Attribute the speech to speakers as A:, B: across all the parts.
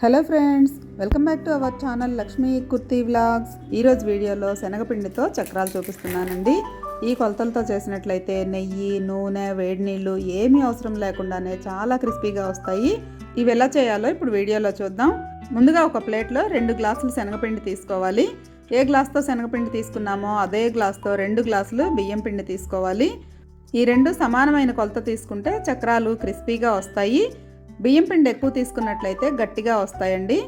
A: Hello friends welcome back to our channel Lakshmi Kurti vlogs. ఈరోజు వీడియోలో శనగపిండితో చక్రాలు చూపిస్తున్నానండి. ఈ కొలతలతో చేసినట్లయితే నెయ్యి నూనె వేడి నీళ్ళు ఏమీ అవసరం లేకుండానే చాలా క్రిస్పీగా వస్తాయి. ఇవి ఎలా చేయాలో ఇప్పుడు వీడియోలో చూద్దాం. ముందుగా ఒక ప్లేట్లో రెండు గ్లాసులు శనగపిండి తీసుకోవాలి. ఏ గ్లాస్తో శనగపిండి తీసుకున్నామో అదే గ్లాస్తో రెండు గ్లాసులు బియ్యం పిండి తీసుకోవాలి. ఈ రెండు సమానమైన కొలత తీసుకుంటే చక్రాలు క్రిస్పీగా వస్తాయి. బియ్యం పిండి ఎక్కువ తీసుకున్నట్లయితే గట్టిగా వస్తాయండి.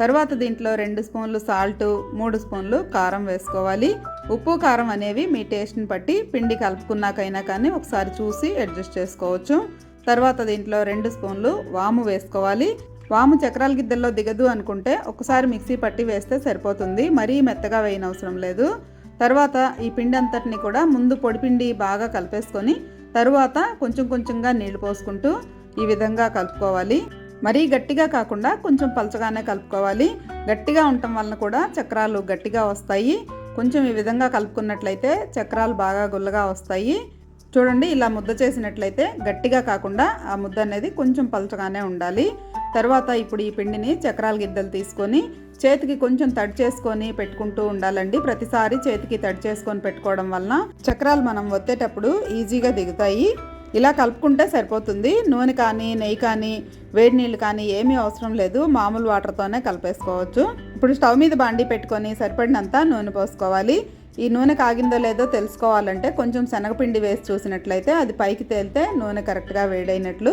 A: తర్వాత దీంట్లో రెండు స్పూన్లు సాల్ట్ మూడు స్పూన్లు కారం వేసుకోవాలి. ఉప్పు కారం అనేవి మీ టేస్ట్ని బట్టి పిండి కలుపుకున్నాకైనా కానీ ఒకసారి చూసి అడ్జస్ట్ చేసుకోవచ్చు. తర్వాత దీంట్లో రెండు స్పూన్లు వాము వేసుకోవాలి. వాము చక్రాల గిద్దల్లో దిగదు అనుకుంటే ఒకసారి మిక్సీ పట్టి వేస్తే సరిపోతుంది. మరీ మెత్తగా వేయనవసరం లేదు. తర్వాత ఈ పిండి అంతటిని కూడా ముందు పొడిపిండి బాగా కలిపేసుకొని తరువాత కొంచెం కొంచెంగా నీళ్ళు పోసుకుంటూ ఈ విధంగా కలుపుకోవాలి. మరీ గట్టిగా కాకుండా కొంచెం పలచగానే కలుపుకోవాలి. గట్టిగా ఉండటం వలన కూడా చక్రాలు గట్టిగా వస్తాయి. కొంచెం ఈ విధంగా కలుపుకున్నట్లయితే చక్రాలు బాగా గుల్లగా వస్తాయి. చూడండి ఇలా ముద్ద చేసినట్లయితే గట్టిగా కాకుండా ఆ ముద్ద అనేది కొంచెం పలచగానే ఉండాలి. తర్వాత ఇప్పుడు ఈ పిండిని చక్రాల గిద్దలు తీసుకొని చేతికి కొంచెం తడి చేసుకొని పెట్టుకుంటూ ఉండాలండి. ప్రతిసారి చేతికి తడి చేసుకొని పెట్టుకోవడం వలన చక్రాలు మనం ఒత్తేటప్పుడు ఈజీగా దిగుతాయి. ఇలా కలుపుకుంటే సరిపోతుంది. నూనె కానీ నెయ్యి కానీ వేడి నీళ్ళు కానీ ఏమీ అవసరం లేదు. మామూలు వాటర్తోనే కలిపేసుకోవచ్చు. ఇప్పుడు స్టవ్ మీద బాండి పెట్టుకొని సరిపడినంత నూనె పోసుకోవాలి. ఈ నూనె కాగిందో లేదో తెలుసుకోవాలంటే కొంచెం శనగపిండి వేసి చూసినట్లయితే అది పైకి తేలితే నూనె కరెక్ట్గా వేడైనట్లు.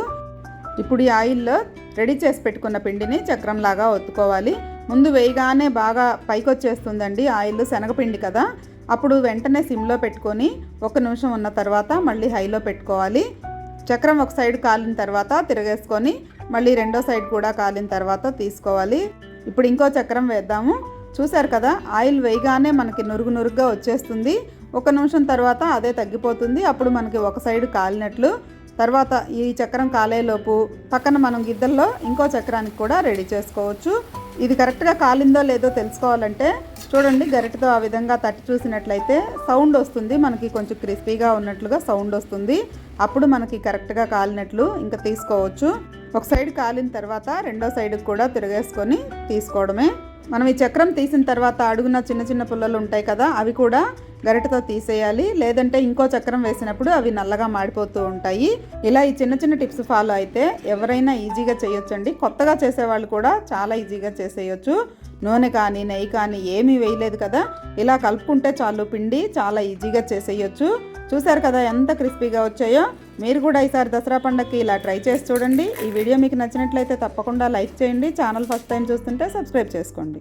A: ఇప్పుడు ఈ ఆయిల్లో రెడీ చేసి పెట్టుకున్న పిండిని చక్రంలాగా ఒత్తుకోవాలి. ముందు వేయగానే బాగా పైకి వచ్చేస్తుందండి ఆయిల్ శనగపిండి కదా. అప్పుడు వెంటనే సిమ్లో పెట్టుకొని ఒక నిమిషం ఉన్న తర్వాత మళ్ళీ హైలో పెట్టుకోవాలి. చక్రం ఒక సైడ్ కాలిన తర్వాత తిరగేసుకొని మళ్ళీ రెండో సైడ్ కూడా కాలిన తర్వాత తీసుకోవాలి. ఇప్పుడు ఇంకో చక్రం వేద్దాము. చూసారు కదా ఆయిల్ వేయగానే మనకి నురుగు నురుగ్గా వచ్చేస్తుంది. ఒక నిమిషం తర్వాత అదే తగ్గిపోతుంది. అప్పుడు మనకి ఒక సైడ్ కాలినట్లు తర్వాత ఈ చక్రం కాలేలోపు పక్కన మనం గిద్దల్లో ఇంకో చక్రానికి కూడా రెడీ చేసుకోవచ్చు. ఇది కరెక్ట్గా కాలిందో లేదో తెలుసుకోవాలంటే చూడండి గరిటతో ఆ విధంగా తట్టి చూసినట్లయితే సౌండ్ వస్తుంది. మనకి కొంచెం క్రిస్పీగా ఉన్నట్లుగా సౌండ్ వస్తుంది. అప్పుడు మనకి కరెక్ట్గా కాలినట్లు ఇంకా తీసుకోవచ్చు. ఒక సైడ్ కాలిన తర్వాత రెండో సైడ్కి కూడా తిరగేసుకొని తీసుకోవడమే. మనం ఈ చక్రం తీసిన తర్వాత అడుగున చిన్న చిన్న పుల్లలు ఉంటాయి కదా అవి కూడా గరిటతో తీసేయాలి. లేదంటే ఇంకో చక్రం వేసినప్పుడు అవి నల్లగా మాడిపోతూ ఉంటాయి. ఇలా ఈ చిన్న చిన్న టిప్స్ ఫాలో అయితే ఎవరైనా ఈజీగా చేయొచ్చండి. కొత్తగా చేసేవాళ్ళు కూడా చాలా ఈజీగా చేసేయచ్చు. నూనె కానీ నెయ్యి కానీ ఏమీ వేయలేదు కదా? ఇలా కలుపుకుంటే చాలు పిండి చాలా ఈజీగా చేసేయచ్చు. చూసారు కదా ఎంత క్రిస్పీగా వచ్చాయో? మీరు కూడా ఈసారి దసరా పండగకి ఇలా ట్రై చేసి చూడండి. ఈ వీడియో మీకు నచ్చినట్లయితే తప్పకుండా లైక్ చేయండి. ఛానల్ ఫస్ట్ టైం చూస్తుంటే సబ్స్క్రైబ్ చేసుకోండి.